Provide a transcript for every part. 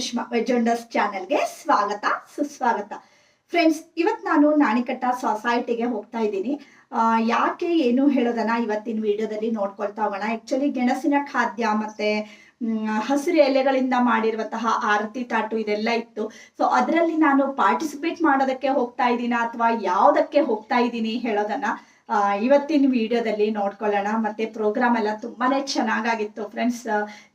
ಸುಷ್ಮಾ ವೆಜೊಂಡರ್ಸ್ ಚಾನೆಲ್ಗೆ ಸ್ವಾಗತ, ಸುಸ್ವಾಗತ. ಫ್ರೆಂಡ್ಸ್ ಇವತ್ತು ನಾನು ನಾಣಿಕಟ್ಟ ಸೊಸೈಟಿಗೆ ಹೋಗ್ತಾ ಇದ್ದೀನಿ. ಯಾಕೆ ಏನು ಹೇಳೋದನ್ನ ಇವತ್ತಿನ ವಿಡಿಯೋದಲ್ಲಿ ನೋಡ್ಕೊಳ್ತಾ ಹೋಗೋಣ. ಆ್ಯಕ್ಚುಲಿ ಗೆಣಸಿನ ಖಾದ್ಯ ಮತ್ತೆ ಹಸಿರು ಎಲೆಗಳಿಂದ ಮಾಡಿರುವಂತಹ ಆರತಿ ತಾಟು ಇದೆಲ್ಲ ಇತ್ತು. ಸೊ ಅದರಲ್ಲಿ ನಾನು ಪಾರ್ಟಿಸಿಪೇಟ್ ಮಾಡೋದಕ್ಕೆ ಹೋಗ್ತಾ ಇದ್ದೀನ ಅಥವಾ ಯಾವುದಕ್ಕೆ ಹೋಗ್ತಾ ಇದ್ದೀನಿ ಹೇಳೋದನ್ನ ಇವತ್ತಿನ ವಿಡಿಯೋದಲ್ಲಿ ನೋಡ್ಕೊಳ್ಳೋಣ. ಮತ್ತೆ ಪ್ರೋಗ್ರಾಮ್ ಎಲ್ಲ ತುಂಬಾನೇ ಚೆನ್ನಾಗಾಗಿತ್ತು ಫ್ರೆಂಡ್ಸ್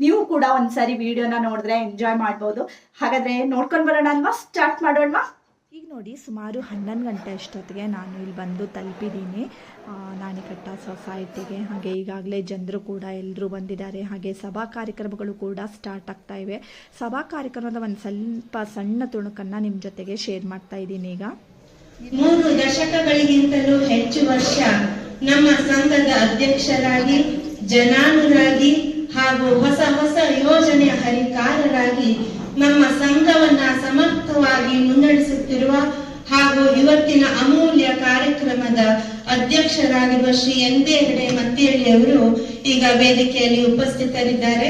ನೀವು ಕೂಡ ಒಂದ್ಸರಿ ವಿಡಿಯೋನ ನೋಡಿದ್ರೆ ಎಂಜಾಯ್ ಮಾಡ್ಬೋದು. ಹಾಗಾದ್ರೆ ನೋಡ್ಕೊಂಡು ಬರೋಣ ಅಲ್ವಾ? ಸ್ಟಾರ್ಟ್ ಮಾಡೋಣ ಈಗ ನೋಡಿ, ಸುಮಾರು ಹನ್ನೊಂದು ಗಂಟೆ ಅಷ್ಟೊತ್ತಿಗೆ ನಾನು ಇಲ್ಲಿ ಬಂದು ತಲುಪಿದ್ದೀನಿ. ನಾಣಿಕಟ್ಟ ಸೊಸೈಟಿಗೆ ಹಾಗೆ ಈಗಾಗಲೇ ಜನರು ಕೂಡ ಎಲ್ಲರೂ ಬಂದಿದ್ದಾರೆ. ಹಾಗೆ ಸಭಾ ಕಾರ್ಯಕ್ರಮಗಳು ಕೂಡ ಸ್ಟಾರ್ಟ್ ಆಗ್ತಾ ಇವೆ. ಸಭಾ ಕಾರ್ಯಕ್ರಮದ ಒಂದು ಸ್ವಲ್ಪ ಸಣ್ಣ ತುಣುಕನ್ನು ನಿಮ್ಮ ಜೊತೆಗೆ ಶೇರ್ ಮಾಡ್ತಾ ಇದ್ದೀನಿ ಈಗ. ಮೂರು ದಶಕಗಳಿಗಿಂತಲೂ ಹೆಚ್ಚು ವರ್ಷ ನಮ್ಮ ಸಂಘದ ಅಧ್ಯಕ್ಷರಾಗಿ, ಜನಾನುರಾಗಿ ಹಾಗೂ ಹೊಸ ಹೊಸ ಯೋಜನೆಯ ಹರಿಕಾರರಾಗಿ ನಮ್ಮ ಸಂಘವನ್ನ ಸಮರ್ಥವಾಗಿ ಮುನ್ನಡೆಸುತ್ತಿರುವ ಹಾಗೂ ಇವತ್ತಿನ ಅಮೂಲ್ಯ ಕಾರ್ಯಕ್ರಮದ ಅಧ್ಯಕ್ಷರಾಗಿರುವ ಶ್ರೀ ಎಂದೇ ಹೆಗಡೆ ಮತ್ತೇಳಿ ಅವರು ಈಗ ವೇದಿಕೆಯಲ್ಲಿ ಉಪಸ್ಥಿತರಿದ್ದಾರೆ.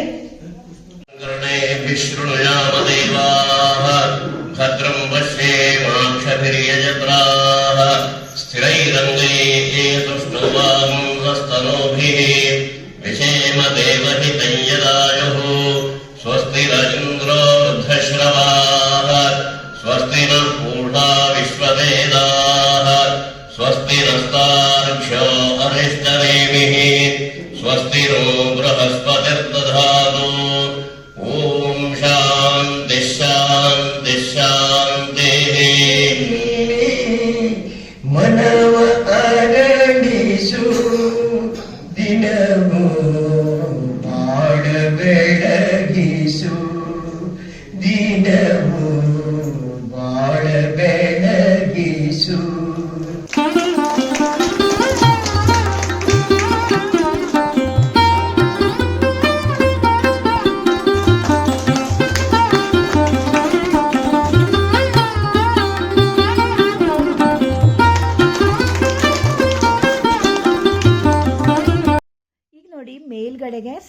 ಭದ್ರಂ स्थिरैरङ्गैः तुष्णुवां Yeah.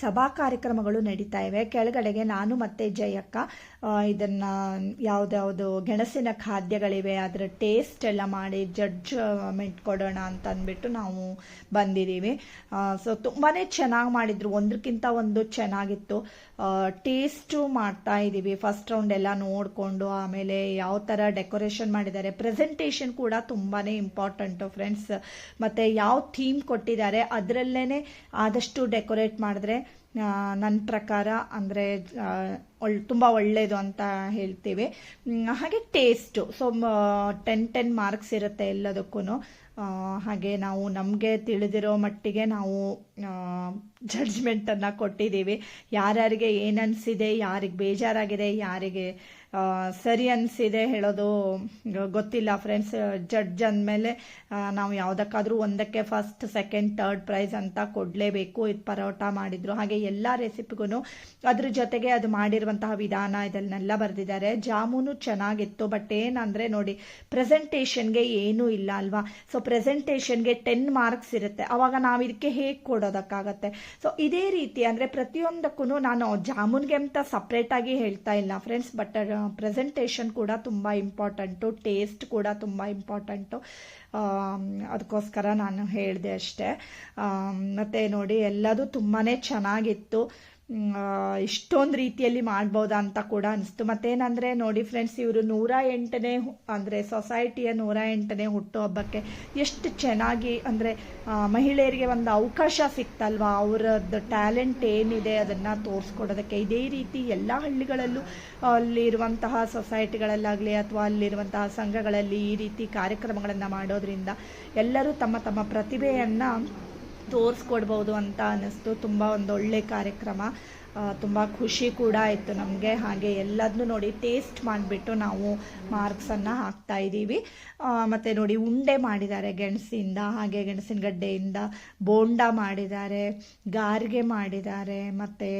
ಸಭಾ ಕಾರ್ಯಕ್ರಮಗಳು ನಡೀತಾ ಇವೆ. ಕೆಳಗಡೆಗೆ ನಾನು ಮತ್ತೆ ಜಯಕ್ಕ ಇದನ್ನು ಯಾವ್ದಾವ್ದು ಗೆಣಸಿನ ಖಾದ್ಯಗಳಿವೆ, ಅದರ ಟೇಸ್ಟ್ ಎಲ್ಲ ಮಾಡಿ ಜಡ್ಜ್ಮೆಂಟ್ ಕೊಡೋಣ ಅಂತ ಅಂದ್ಬಿಟ್ಟು ನಾವು ಬಂದಿದ್ದೀವಿ. ಸೊ ತುಂಬಾನೇ ಚೆನ್ನಾಗಿ ಮಾಡಿದ್ರು. ಒಂದಕ್ಕಿಂತ ಒಂದು ಚೆನ್ನಾಗಿತ್ತು. ಟೇಸ್ಟು ಮಾಡ್ತಾ ಇದ್ದೀವಿ. ಫಸ್ಟ್ ರೌಂಡ್ ಎಲ್ಲ ನೋಡಿಕೊಂಡು ಆಮೇಲೆ ಯಾವ ಥರ ಡೆಕೋರೇಷನ್ ಮಾಡಿದ್ದಾರೆ. ಪ್ರೆಸೆಂಟೇಷನ್ ಕೂಡ ತುಂಬಾನೇ ಇಂಪಾರ್ಟೆಂಟು ಫ್ರೆಂಡ್ಸ್ ಮತ್ತು ಯಾವ ಥೀಮ್ ಕೊಟ್ಟಿದ್ದಾರೆ ಅದರಲ್ಲೇ ಆದಷ್ಟು ಡೆಕೋರೇಟ್ ಮಾಡಿದ್ರೆ ನನ್ನ ಪ್ರಕಾರ ಅಂದರೆ ಒಳ್, ತುಂಬ ಒಳ್ಳೆಯದು ಅಂತ ಹೇಳ್ತೀವಿ. ಹಾಗೆ taste so ten ten marks ಇರುತ್ತೆ ಎಲ್ಲದಕ್ಕೂ ಹಾಗೆ ನಾವು ನಮಗೆ ತಿಳಿದಿರೋ ಮಟ್ಟಿಗೆ ನಾವು ಜಡ್ಜ್ಮೆಂಟನ್ನು ಕೊಟ್ಟಿದ್ದೀವಿ. ಯಾರ್ಯಾರಿಗೆ ಏನು ಅನಿಸಿದೆ, ಯಾರಿಗೆ ಬೇಜಾರಾಗಿದೆ, ಯಾರಿಗೆ ಸರಿ ಅನಿಸಿದೆ ಹೇಳೋದು ಗೊತ್ತಿಲ್ಲ ಫ್ರೆಂಡ್ಸ್ ಜಡ್ಜ್ ಅಂದಮೇಲೆ ನಾವು ಯಾವುದಕ್ಕಾದರೂ ಒಂದಕ್ಕೆ ಫಸ್ಟ್ ಸೆಕೆಂಡ್ ಥರ್ಡ್ ಪ್ರೈಸ್ ಅಂತ ಕೊಡಲೇಬೇಕು. ಇದು ಪರೋಟ ಮಾಡಿದ್ರು. ಹಾಗೆ ಎಲ್ಲ ರೆಸಿಪಿಗೂ ಅದ್ರ ಜೊತೆಗೆ ಅದು ಮಾಡಿರುವಂತಹ ವಿಧಾನ ಇದನ್ನೆಲ್ಲ ಬರೆದಿದ್ದಾರೆ. ಜಾಮೂನು ಚೆನ್ನಾಗಿತ್ತು ಬಟ್ ಏನಂದರೆ ನೋಡಿ ಪ್ರೆಸೆಂಟೇಷನ್ಗೆ ಏನೂ ಇಲ್ಲ ಅಲ್ವಾ? ಸೊ ಪ್ರೆಸೆಂಟೇಷನ್ಗೆ ಟೆನ್ ಮಾರ್ಕ್ಸ್ ಇರುತ್ತೆ. ಅವಾಗ ನಾವು ಇದಕ್ಕೆ ಹೇಗೆ ಕೊಡೋದಕ್ಕಾಗತ್ತೆ? ಸೊ ಇದೇ ರೀತಿ ಅಂದರೆ ಪ್ರತಿಯೊಂದಕ್ಕೂ ನಾನು ಜಾಮೂನ್ಗೆ ಅಂತ ಸಪ್ರೇಟಾಗಿ ಹೇಳ್ತಾ ಇಲ್ಲ ಫ್ರೆಂಡ್ಸ್ ಬಟ್ ಪ್ರೆಸೆಂಟೇಷನ್ ಕೂಡ ತುಂಬ ಇಂಪಾರ್ಟೆಂಟು ಟೇಸ್ಟ್ ಕೂಡ ತುಂಬ ಇಂಪಾರ್ಟೆಂಟು ಅದಕ್ಕೋಸ್ಕರ ನಾನು ಹೇಳಿದೆ ಅಷ್ಟೇ. ಮತ್ತು ನೋಡಿ, ಎಲ್ಲದೂ ತುಂಬಾ ಚೆನ್ನಾಗಿತ್ತು. ಇಷ್ಟೊಂದು ರೀತಿಯಲ್ಲಿ ಮಾಡ್ಬೋದಾ ಅಂತ ಕೂಡ ಅನಿಸ್ತು. ಮತ್ತೇನಂದರೆ ನೋಡಿ ಫ್ರೆಂಡ್ಸ್ ಇವರು ನೂರ ಎಂಟನೇ ಅಂದರೆ ಸೊಸೈಟಿಯ ನೂರ ಎಂಟನೇ ಹುಟ್ಟುಹಬ್ಬಕ್ಕೆ ಎಷ್ಟು ಚೆನ್ನಾಗಿ ಅಂದರೆ ಮಹಿಳೆಯರಿಗೆ ಒಂದು ಅವಕಾಶ ಸಿಕ್ತಲ್ವಾ? ಅವರದ್ದು ಟ್ಯಾಲೆಂಟ್ ಏನಿದೆ ಅದನ್ನು ತೋರಿಸ್ಕೊಡೋದಕ್ಕೆ. ಇದೇ ರೀತಿ ಎಲ್ಲ ಹಳ್ಳಿಗಳಲ್ಲೂ ಅಲ್ಲಿರುವಂತಹ ಸೊಸೈಟಿಗಳಲ್ಲಾಗಲಿ ಅಥವಾ ಅಲ್ಲಿರುವಂತಹ ಸಂಘಗಳಲ್ಲಿ ಈ ರೀತಿ ಕಾರ್ಯಕ್ರಮಗಳನ್ನು ಮಾಡೋದ್ರಿಂದ ಎಲ್ಲರೂ ತಮ್ಮ ತಮ್ಮ ಪ್ರತಿಭೆಯನ್ನು ತೋರಿಸ್ಕೊಡ್ಬೋದು ಅಂತ ಅನ್ನಿಸ್ತು. ತುಂಬ ಒಂದು ಒಳ್ಳೆ ಕಾರ್ಯಕ್ರಮ. ತುಂಬ ಖುಷಿ ಕೂಡ ಆಯಿತು ನಮಗೆ. ಹಾಗೆ ಎಲ್ಲದನ್ನೂ ನೋಡಿ ಟೇಸ್ಟ್ ಮಾಡಿಬಿಟ್ಟು ನಾವು ಮಾರ್ಕ್ಸನ್ನು ಹಾಕ್ತಾ ಇದ್ದೀವಿ ಮತ್ತು ನೋಡಿ ಉಂಡೆ ಮಾಡಿದ್ದಾರೆ ಗೆಣಸಿಂದ, ಹಾಗೆ ಗೆಣಸಿನ ಗಡ್ಡೆಯಿಂದ. ಬೋಂಡ ಮಾಡಿದ್ದಾರೆ, ಗಾರ್ಗೆ ಮಾಡಿದ್ದಾರೆ, ಮತ್ತು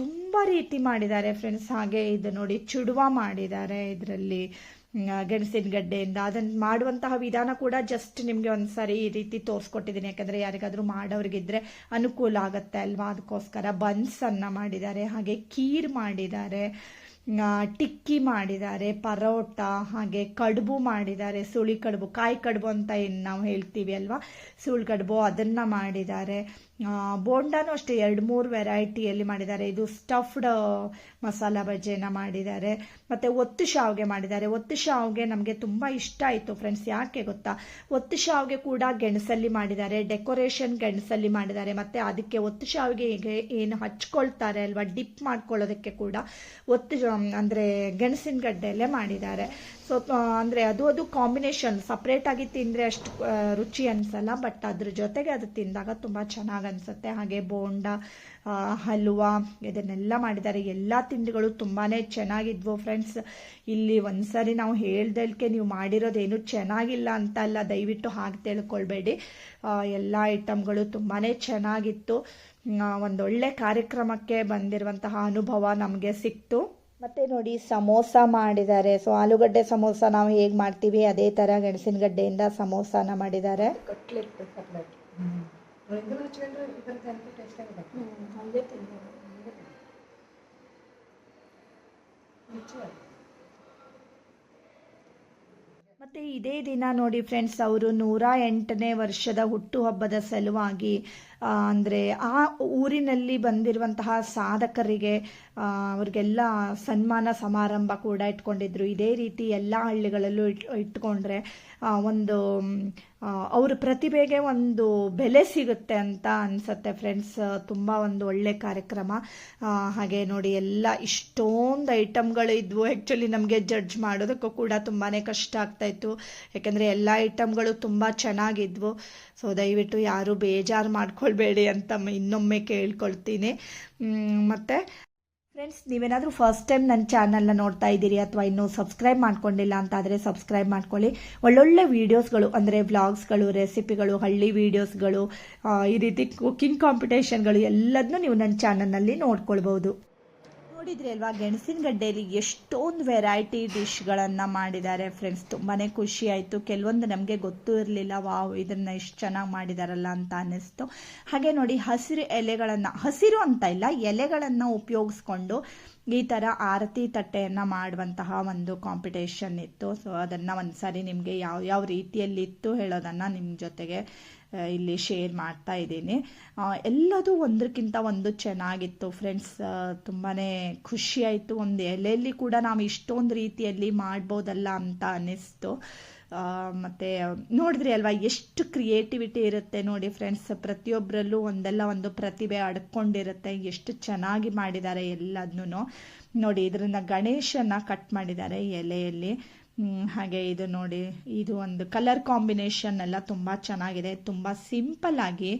ತುಂಬ ರೀತಿ ಮಾಡಿದ್ದಾರೆ ಫ್ರೆಂಡ್ಸ್ ಹಾಗೆ ಇದು ನೋಡಿ ಚುಡುವ ಮಾಡಿದ್ದಾರೆ ಇದರಲ್ಲಿ. ಗೆಣಸಿನ ಗಡ್ಡೆಯಿಂದ ಅದನ್ನು ಮಾಡುವಂತಹ ವಿಧಾನ ಕೂಡ ಜಸ್ಟ್ ನಿಮಗೆ ಒಂದ್ಸರಿ ಈ ರೀತಿ ತೋರಿಸ್ಕೊಟ್ಟಿದ್ದೀನಿ ಯಾಕಂದರೆ ಯಾರಿಗಾದರೂ ಮಾಡೋರಿಗಿದ್ರೆ ಅನುಕೂಲ ಆಗುತ್ತೆ ಅಲ್ವಾ? ಅದಕ್ಕೋಸ್ಕರ ಬನ್ಸ್ ಬನ್ಸನ್ನು ಮಾಡಿದ್ದಾರೆ. ಹಾಗೆ ಖೀರ್ ಮಾಡಿದ್ದಾರೆ. ಟಿಕ್ಕಿ ಮಾಡಿದ್ದಾರೆ. ಪರೋಟ, ಹಾಗೆ ಕಡುಬು ಮಾಡಿದ್ದಾರೆ. ಸುಳಿ ಕಡುಬು, ಕಾಯಿ ಕಡುಬು ಅಂತ ಏನು ನಾವು ಹೇಳ್ತೀವಿ ಅಲ್ವಾ? ಸುಳಿ ಕಡುಬು ಅದನ್ನು ಮಾಡಿದ್ದಾರೆ. ಬೋಂಡಾನು ಅಷ್ಟೇ, ಎರಡು ಮೂರು ವೆರೈಟಿಯಲ್ಲಿ ಮಾಡಿದ್ದಾರೆ. ಇದು ಸ್ಟಫ್ಡ್ ಮಸಾಲ ಬಜ್ಜೆನ ಮಾಡಿದ್ದಾರೆ. ಮತ್ತು ಒತ್ತು ಶಾವ್ಗೆ ಮಾಡಿದ್ದಾರೆ. ಒತ್ತು ಶಾವ್ಗೆ ನಮಗೆ ತುಂಬ ಇಷ್ಟ ಆಯಿತು ಫ್ರೆಂಡ್ಸ್. ಯಾಕೆ ಗೊತ್ತಾ? ಒತ್ತು ಶಾವ್ಗೆ ಕೂಡ ಗೆಣಸಲ್ಲಿ ಮಾಡಿದ್ದಾರೆ. ಡೆಕೋರೇಷನ್ ಗೆಣಸಲ್ಲಿ ಮಾಡಿದ್ದಾರೆ. ಮತ್ತು ಅದಕ್ಕೆ ಒತ್ತು ಶಾವ್ಗೆಗೆ ಏನು ಹಚ್ಕೊಳ್ತಾರೆ ಅಲ್ವಾ? ಡಿಪ್ ಮಾಡ್ಕೊಳ್ಳೋದಕ್ಕೆ ಕೂಡ ಒತ್ತು, ಅಂದರೆ ಗೆಣಸಿನ ಗಡ್ಡೆಯಲ್ಲೇ ಮಾಡಿದ್ದಾರೆ. ಸೊ ಅಂದರೆ ಅದು ಅದು ಕಾಂಬಿನೇಷನ್ ಸಪ್ರೇಟಾಗಿ ತಿಂದರೆ ಅಷ್ಟು ರುಚಿ ಅನ್ಸಲ್ಲ ಬಟ್ ಅದ್ರ ಜೊತೆಗೆ ಅದು ತಿಂದಾಗ ತುಂಬ ಚೆನ್ನಾಗಿ ಅನ್ಸುತ್ತೆ. ಹಾಗೆ ಬೋಂಡ ಹಲ್ವಾ ಇದನ್ನೆಲ್ಲ ಮಾಡಿದ್ದಾರೆ. ಎಲ್ಲ ತಿಂಡಿಗಳು ತುಂಬಾ ಚೆನ್ನಾಗಿದ್ವು ಫ್ರೆಂಡ್ಸ್ ಇಲ್ಲಿ ಒಂದ್ಸರಿ ನಾವು ಹೇಳ್ದಲ್ಕೆ ನೀವು ಮಾಡಿರೋದೇನು ಚೆನ್ನಾಗಿಲ್ಲ ಅಂತ ಅಲ್ಲ, ದಯವಿಟ್ಟು ಹಾಗೆ ತಿಳ್ಕೊಳ್ಬೇಡಿ. ಎಲ್ಲ ಐಟಮ್ಗಳು ತುಂಬಾ ಚೆನ್ನಾಗಿತ್ತು. ಒಂದೊಳ್ಳೆ ಕಾರ್ಯಕ್ರಮಕ್ಕೆ ಬಂದಿರುವಂತಹ ಅನುಭವ ನಮಗೆ ಸಿಕ್ತು. ಮತ್ತೆ ನೋಡಿ ಸಮೋಸ ಮಾಡಿದ್ದಾರೆ. ಸೊ ಆಲೂಗಡ್ಡೆ ಸಮೋಸ ನಾವು ಹೇಗೆ ಮಾಡ್ತೀವಿ? ಅದೇ ಥರ ಗೆಣಸಿನ ಗಡ್ಡೆಯಿಂದ ಸಮೋಸನ ಮಾಡಿದ್ದಾರೆ. ಮತ್ತೆ ಇದೇ ದಿನ ನೋಡಿ ಫ್ರೆಂಡ್ಸ್ ಅವರು ನೂರ ಎಂಟನೇ ವರ್ಷದ ಹುಟ್ಟುಹಬ್ಬದ ಸಲುವಾಗಿ ಅಂದ್ರೆ ಆ ಊರಿನಲ್ಲಿ ಬಂದಿರುವಂತಹ ಸಾಧಕರಿಗೆ ಅವ್ರಿಗೆಲ್ಲ ಸನ್ಮಾನ ಸಮಾರಂಭ ಕೂಡ ಇಟ್ಕೊಂಡಿದ್ರು. ಇದೇ ರೀತಿ ಎಲ್ಲ ಹಳ್ಳಿಗಳಲ್ಲೂ ಇಟ್, ಇಟ್ಕೊಂಡ್ರೆ ಒಂದು ಅವ್ರ ಪ್ರತಿಭೆಗೆ ಒಂದು ಬೆಲೆ ಸಿಗುತ್ತೆ ಅಂತ ಅನ್ಸತ್ತೆ ಫ್ರೆಂಡ್ಸ್ ತುಂಬ ಒಂದು ಒಳ್ಳೆ ಕಾರ್ಯಕ್ರಮ. ಹಾಗೆ ನೋಡಿ ಎಲ್ಲ ಇಷ್ಟೊಂದು ಐಟಮ್ಗಳು ಇದ್ವು. ಆ್ಯಕ್ಚುಲಿ ನಮಗೆ ಜಡ್ಜ್ ಮಾಡೋದಕ್ಕೂ ಕೂಡ ತುಂಬಾ ಕಷ್ಟ ಆಗ್ತಾ ಇತ್ತು. ಯಾಕಂದರೆ ಎಲ್ಲ ಐಟಮ್ಗಳು ತುಂಬ ಚೆನ್ನಾಗಿದ್ವು. ಸೊ ದಯವಿಟ್ಟು ಯಾರು ಬೇಜಾರು ಮಾಡ್ಕೊಳ್ಬೇಡಿ ಅಂತ ಇನ್ನೊಮ್ಮೆ ಕೇಳ್ಕೊಳ್ತೀನಿ. ಮತ್ತು ಫ್ರೆಂಡ್ಸ್ ನೀವೇನಾದರೂ ಫಸ್ಟ್ ಟೈಮ್ ನನ್ನ ಚಾನಲ್ನ ನೋಡ್ತಾ ಇದ್ದೀರಿ ಅಥವಾ ಇನ್ನೂ ಸಬ್ಸ್ಕ್ರೈಬ್ ಮಾಡ್ಕೊಂಡಿಲ್ಲ ಅಂತ ಆದರೆ ಸಬ್ಸ್ಕ್ರೈಬ್ ಮಾಡ್ಕೊಳ್ಳಿ. ಒಳ್ಳೊಳ್ಳೆ ವೀಡಿಯೋಸ್ಗಳು ಅಂದರೆ ವ್ಲಾಗ್ಸ್ಗಳು ರೆಸಿಪಿಗಳು ಹಳ್ಳಿ ವೀಡಿಯೋಸ್ಗಳು ಈ ರೀತಿ ಕುಕಿಂಗ್ ಕಾಂಪಿಟೇಷನ್ಗಳು ಎಲ್ಲದನ್ನೂ ನೀವು ನನ್ನ ಚಾನಲ್ನಲ್ಲಿ ನೋಡ್ಕೊಳ್ಬೋದು ನೋಡಿದ್ರಿ ಅಲ್ವಾ, ಗೆಣಸಿನ ಗಡ್ಡೆಯಲ್ಲಿ ಎಷ್ಟೊಂದು ವೆರೈಟಿ ಡಿಶ್ಗಳನ್ನು ಮಾಡಿದ್ದಾರೆ ಫ್ರೆಂಡ್ಸ್ ತುಂಬಾನೇ ಖುಷಿ ಆಯ್ತು. ಕೆಲವೊಂದು ನಮಗೆ ಗೊತ್ತೂ ಇರಲಿಲ್ಲ, ವಾವ್, ಇದನ್ನು ಎಷ್ಟು ಚೆನ್ನಾಗಿ ಮಾಡಿದಾರಲ್ಲ ಅಂತ ಅನ್ನಿಸ್ತು. ಹಾಗೆ ನೋಡಿ, ಹಸಿರು ಎಲೆಗಳನ್ನು, ಹಸಿರು ಅಂತ ಇಲ್ಲ, ಎಲೆಗಳನ್ನು ಉಪಯೋಗಿಸ್ಕೊಂಡು ಈ ಥರ ಆರತಿ ತಟ್ಟೆಯನ್ನು ಮಾಡುವಂತಹ ಒಂದು ಕಾಂಪಿಟೇಷನ್ ಇತ್ತು. ಸೊ ಅದನ್ನು ಒಂದು ಸಾರಿ ನಿಮಗೆ ಯಾವ ಯಾವ ರೀತಿಯಲ್ಲಿತ್ತು ಹೇಳೋದನ್ನು ನಿಮ್ಮ ಜೊತೆಗೆ ಇಲ್ಲಿ ಶೇರ್ ಮಾಡ್ತಾ ಇದ್ದೀನಿ. ಎಲ್ಲದೂ ಒಂದಕ್ಕಿಂತ ಒಂದು ಚೆನ್ನಾಗಿತ್ತು ಫ್ರೆಂಡ್ಸ್ ತುಂಬಾ ಖುಷಿ ಆಯಿತು. ಒಂದು ಎಲೆಯಲ್ಲಿ ಕೂಡ ನಾವು ಇಷ್ಟೊಂದು ರೀತಿಯಲ್ಲಿ ಮಾಡ್ಬೋದಲ್ಲ ಅಂತ ಅನ್ನಿಸ್ತು. ಮತ್ತು ನೋಡಿದ್ರಿ ಅಲ್ವಾ, ಎಷ್ಟು ಕ್ರಿಯೇಟಿವಿಟಿ ಇರುತ್ತೆ ನೋಡಿ ಫ್ರೆಂಡ್ಸ್ ಪ್ರತಿಯೊಬ್ಬರಲ್ಲೂ ಒಂದಲ್ಲ ಒಂದು ಪ್ರತಿಭೆ ಅಡ್ಕೊಂಡಿರುತ್ತೆ. ಎಷ್ಟು ಚೆನ್ನಾಗಿ ಮಾಡಿದ್ದಾರೆ ಎಲ್ಲದನ್ನೂ. ನೋಡಿ, ಇದರಿಂದ ಗಣೇಶನ ಕಟ್ ಮಾಡಿದ್ದಾರೆ ಎಲೆಯಲ್ಲಿ. ಹಾಗೆ ಇದು ನೋಡಿ ಇದು ಒಂದು ಕಲರ್ ಕಾಂಬಿನೇಷನ್ ಎಲ್ಲ ತುಂಬಾ ಚೆನ್ನಾಗಿದೆ ತುಂಬಾ ಸಿಂಪಲ್ ಆಗಿ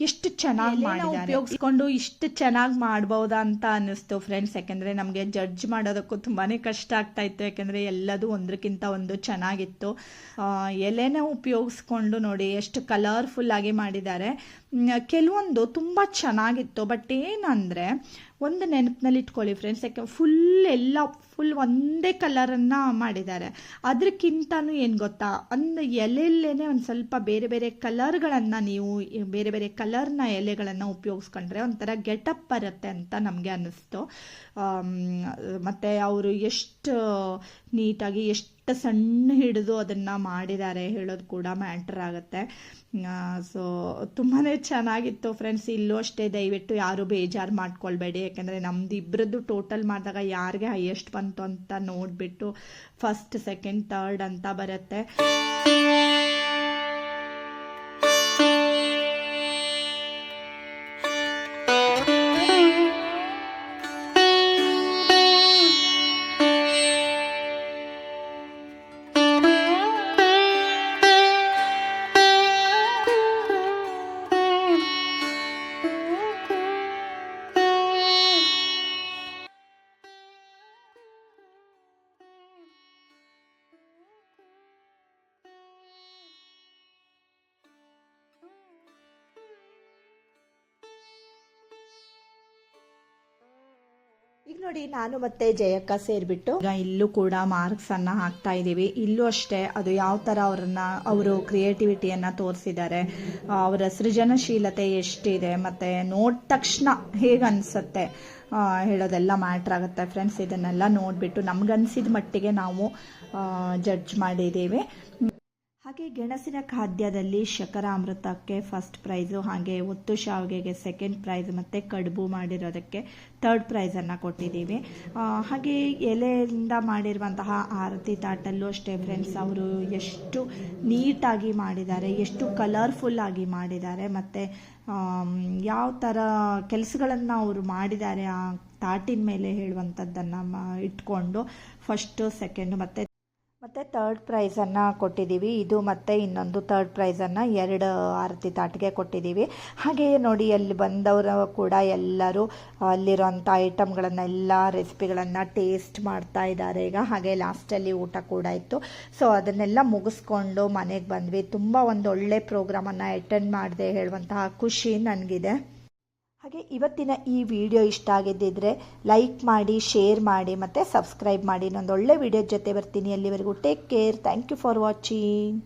ಎಷ್ಟು ಚೆನ್ನಾಗಿ ಮಾಡಿದ್ದಾರೆ. ಉಪಯೋಗಿಸ್ಕೊಂಡು ಇಷ್ಟು ಚೆನ್ನಾಗಿ ಮಾಡ್ಬೋದಾ ಅಂತ ಅನ್ನಿಸ್ತು ಫ್ರೆಂಡ್ಸ್ ಯಾಕಂದ್ರೆ ನಮಗೆ ಜಡ್ಜ್ ಮಾಡೋದಕ್ಕೂ ತುಂಬಾನೇ ಕಷ್ಟ ಆಗ್ತಾ ಇತ್ತು ಯಾಕಂದ್ರೆ ಎಲ್ಲದೂ ಒಂದಕ್ಕಿಂತ ಒಂದು ಚೆನ್ನಾಗಿತ್ತು. ಎಲೆನ ಉಪಯೋಗಿಸ್ಕೊಂಡು ನೋಡಿ ಎಷ್ಟು ಕಲರ್ಫುಲ್ ಆಗಿ ಮಾಡಿದ್ದಾರೆ. ಕೆಲವೊಂದು ತುಂಬಾ ಚೆನ್ನಾಗಿತ್ತು ಬಟ್ ಏನಂದ್ರೆ ಒಂದು ನೆನಪಿನಲ್ಲಿ ಇಟ್ಕೊಳ್ಳಿ ಫ್ರೆಂಡ್ಸ್ ಯಾಕೆ ಫುಲ್ ಎಲ್ಲ ಫುಲ್ ಒಂದೇ ಕಲರನ್ನು ಮಾಡಿದ್ದಾರೆ. ಅದಕ್ಕಿಂತನೂ ಏನು ಗೊತ್ತಾ? ಒಂದು ಎಲೆಯಲ್ಲೇ ಒಂದು ಸ್ವಲ್ಪ ಬೇರೆ ಬೇರೆ ಕಲರ್ಗಳನ್ನು ನೀವು, ಬೇರೆ ಬೇರೆ ಕಲರ್ನ ಎಲೆಗಳನ್ನು ಉಪಯೋಗಿಸ್ಕೊಂಡ್ರೆ ಒಂಥರ ಗೆಟಪ್ ಬರುತ್ತೆ ಅಂತ ನಮಗೆ ಅನ್ನಿಸ್ತು. ಮತ್ತು ಮತ್ತೆ ಅವರು ಎಷ್ಟು ನೀಟಾಗಿ ಎಷ್ಟು ಸಣ್ಣ ಹಿಡಿದು ಅದನ್ನು ಮಾಡಿದ್ದಾರೆ ಹೇಳೋದು ಕೂಡ ಮ್ಯಾಟ್ರ್ ಆಗುತ್ತೆ. ಸೊ ತುಂಬಾ ಚೆನ್ನಾಗಿತ್ತು ಫ್ರೆಂಡ್ಸ್ ಇಲ್ಲೂ ಅಷ್ಟೇ ದಯವಿಟ್ಟು ಯಾರು ಬೇಜಾರು ಮಾಡ್ಕೊಳ್ಬೇಡಿ. ಯಾಕಂದರೆ ನಮ್ದು ಇಬ್ಬರದ್ದು ಟೋಟಲ್ ಮಾಡಿದಾಗ ಯಾರಿಗೆ ಹೈಯೆಸ್ಟ್ ಬಂತು ಅಂತ ನೋಡಿಬಿಟ್ಟು ಫಸ್ಟ್ ಸೆಕೆಂಡ್ ಥರ್ಡ್ ಅಂತ ಬರುತ್ತೆ. ಈಗ ನೋಡಿ, ನಾನು ಮತ್ತೆ ಜಯಕ್ಕ ಸೇರಿಬಿಟ್ಟು ಈಗ ಇಲ್ಲೂ ಕೂಡ ಮಾರ್ಕ್ಸ್ ಅನ್ನ ಹಾಕ್ತಾ ಇದ್ದೀವಿ. ಇಲ್ಲೂ ಅಷ್ಟೇ, ಅದು ಯಾವ ತರ ಅವ್ರನ್ನ, ಅವರು ಕ್ರಿಯೇಟಿವಿಟಿಯನ್ನ ತೋರಿಸಿದ್ದಾರೆ ಅವರ ಸೃಜನಶೀಲತೆ ಎಷ್ಟಿದೆ, ಮತ್ತೆ ನೋಡಿದ ತಕ್ಷಣ ಹೇಗೆ ಅನ್ಸುತ್ತೆ ಹೇಳೋದೆಲ್ಲ ಮ್ಯಾಟ್ರ್ ಆಗುತ್ತೆ ಫ್ರೆಂಡ್ಸ್ ಇದನ್ನೆಲ್ಲ ನೋಡಿಬಿಟ್ಟು ನಮ್ಗನ್ಸಿದ ಮಟ್ಟಿಗೆ ನಾವು ಜಡ್ಜ್ ಮಾಡಿದ್ದೀವಿ. ಹಾಗೆ ಗೆಣಸಿನ ಖಾದ್ಯದಲ್ಲಿ ಶಕರ ಅಮೃತಕ್ಕೆ ಫಸ್ಟ್ ಪ್ರೈಸು ಹಾಗೆ ಒತ್ತು ಶಾವಿಗೆಗೆ ಸೆಕೆಂಡ್ ಪ್ರೈಸ್ ಮತ್ತು ಕಡುಬು ಮಾಡಿರೋದಕ್ಕೆ ಥರ್ಡ್ ಪ್ರೈಸನ್ನು ಕೊಟ್ಟಿದ್ದೀವಿ. ಹಾಗೆ ಎಲೆಯಿಂದ ಮಾಡಿರುವಂತಹ ಆರತಿ ತಾಟಲ್ಲೂ ಅಷ್ಟೇ ಫ್ರೆಂಡ್ಸ್ ಅವರು ಎಷ್ಟು ನೀಟಾಗಿ ಮಾಡಿದ್ದಾರೆ, ಎಷ್ಟು ಕಲರ್ಫುಲ್ ಆಗಿ ಮಾಡಿದ್ದಾರೆ, ಮತ್ತು ಯಾವ ಥರ ಕೆಲಸಗಳನ್ನು ಅವರು ಮಾಡಿದ್ದಾರೆ ಆ ತಾಟಿನ ಮೇಲೆ ಹೇಳುವಂಥದ್ದನ್ನು ಇಟ್ಕೊಂಡು ಫಸ್ಟು ಸೆಕೆಂಡು ಮತ್ತು ಮತ್ತು ತರ್ಡ್ ಪ್ರೈಸನ್ನು ಕೊಟ್ಟಿದ್ದೀವಿ. ಇದು ಮತ್ತು ಇನ್ನೊಂದು ತರ್ಡ್ ಪ್ರೈಸನ್ನು ಎರಡು ಆರತಿ ತಾಟಿಗೆ ಕೊಟ್ಟಿದ್ದೀವಿ. ಹಾಗೆಯೇ ನೋಡಿ, ಅಲ್ಲಿ ಬಂದವರು ಕೂಡ ಎಲ್ಲರೂ ಅಲ್ಲಿರೋಂಥ ಐಟಮ್ಗಳನ್ನೆಲ್ಲ ರೆಸಿಪಿಗಳನ್ನು ಟೇಸ್ಟ್ ಮಾಡ್ತಾ ಇದ್ದಾರೆ. ಈಗ ಹಾಗೆ ಲಾಸ್ಟಲ್ಲಿ ಊಟ ಕೂಡ ಇತ್ತು. ಸೊ ಅದನ್ನೆಲ್ಲ ಮುಗಿಸ್ಕೊಂಡು ಮನೆಗೆ ಬಂದ್ವಿ. ತುಂಬ ಒಂದು ಒಳ್ಳೆ ಪ್ರೋಗ್ರಾಮನ್ನು ಅಟೆಂಡ್ ಮಾಡಿದೆ ಹೇಳುವಂತಹ ಖುಷಿ ನನಗಿದೆ. ಹಾಗೆ ಇವತ್ತಿನ ಈ ವಿಡಿಯೋ ಇಷ್ಟ ಆಗಿದ್ದಿದ್ರೆ ಲೈಕ್ ಮಾಡಿ ಶೇರ್ ಮಾಡಿ, ಮತ್ತು ಸಬ್ಸ್ಕ್ರೈಬ್ ಮಾಡಿ. ಇನ್ನೊಂದು ಒಳ್ಳೆ ವಿಡಿಯೋ ಜೊತೆ ಬರ್ತೀನಿ. ಅಲ್ಲಿವರೆಗೂ take care thank you for watching